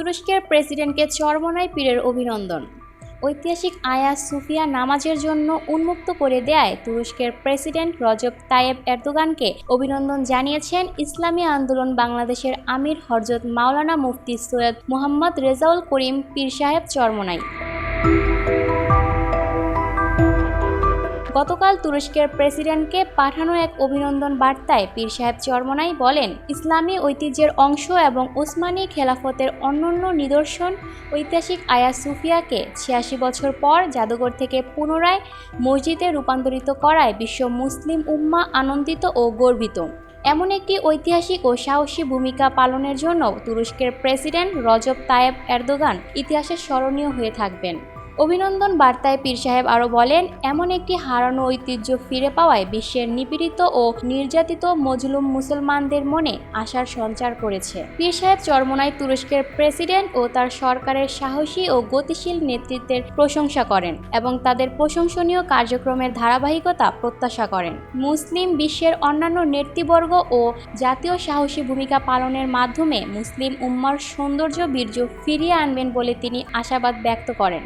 তুরস্কের প্রেসিডেন্টকে চরমনায় পীরের অভিনন্দন। ঐতিহাসিক আয়া সুফিয়া নামাজের জন্য উন্মুক্ত করে দেয় তুরস্কের প্রেসিডেন্ট রজব তায়েব এরদোগানকে অভিনন্দন জানিয়েছেন ইসলামী আন্দোলন বাংলাদেশের আমির হরজত মাওলানা মুফতি সৈয়দ মোহাম্মদ রেজাউল করিম পীর সাহেব চরমনাই। গতকাল তুরস্কের প্রেসিডেন্টকে পাঠানো এক অভিনন্দন বার্তায় পীর সাহেব চরমনাই বলেন, ইসলামী ঐতিহ্যের অংশ এবং ওসমানী খেলাফতের অনন্য নিদর্শন ঐতিহাসিক আয়া সুফিয়াকে ছিয়াশি বছর পর জাদুঘর থেকে পুনরায় মসজিদে রূপান্তরিত করায় বিশ্ব মুসলিম উম্মা আনন্দিত ও গর্বিত। এমন একটি ঐতিহাসিক ও সাহসী ভূমিকা পালনের জন্য তুরস্কের প্রেসিডেন্ট রজব তায়েব এরদোগান ইতিহাসে স্মরণীয় হয়ে থাকবেন। অভিনন্দন বার্তায় পীর সাহেব আরও বলেন, এমন একটি হারানো ঐতিহ্য ফিরে পাওয়ায় বিশ্বের নিপীড়িত ও নির্যাতিত মজলুম মুসলমানদের মনে আশার সঞ্চার করেছে। পীর সাহেব চরমনায় তুরস্কের প্রেসিডেন্ট ও তার সরকারের সাহসী ও গতিশীল নেতৃত্বের প্রশংসা করেন এবং তাদের প্রশংসনীয় কার্যক্রমের ধারাবাহিকতা প্রত্যাশা করেন। মুসলিম বিশ্বের অন্যান্য নেতৃবর্গ ও জাতীয় সাহসী ভূমিকা পালনের মাধ্যমে মুসলিম উম্মার সৌন্দর্য, বীর্য ফিরিয়ে আনবেন বলে তিনি আশাবাদ ব্যক্ত করেন।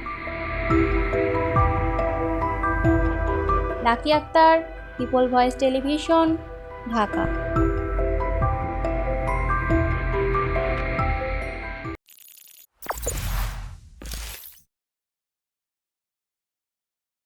Lucky Akter people's voice television Dhaka.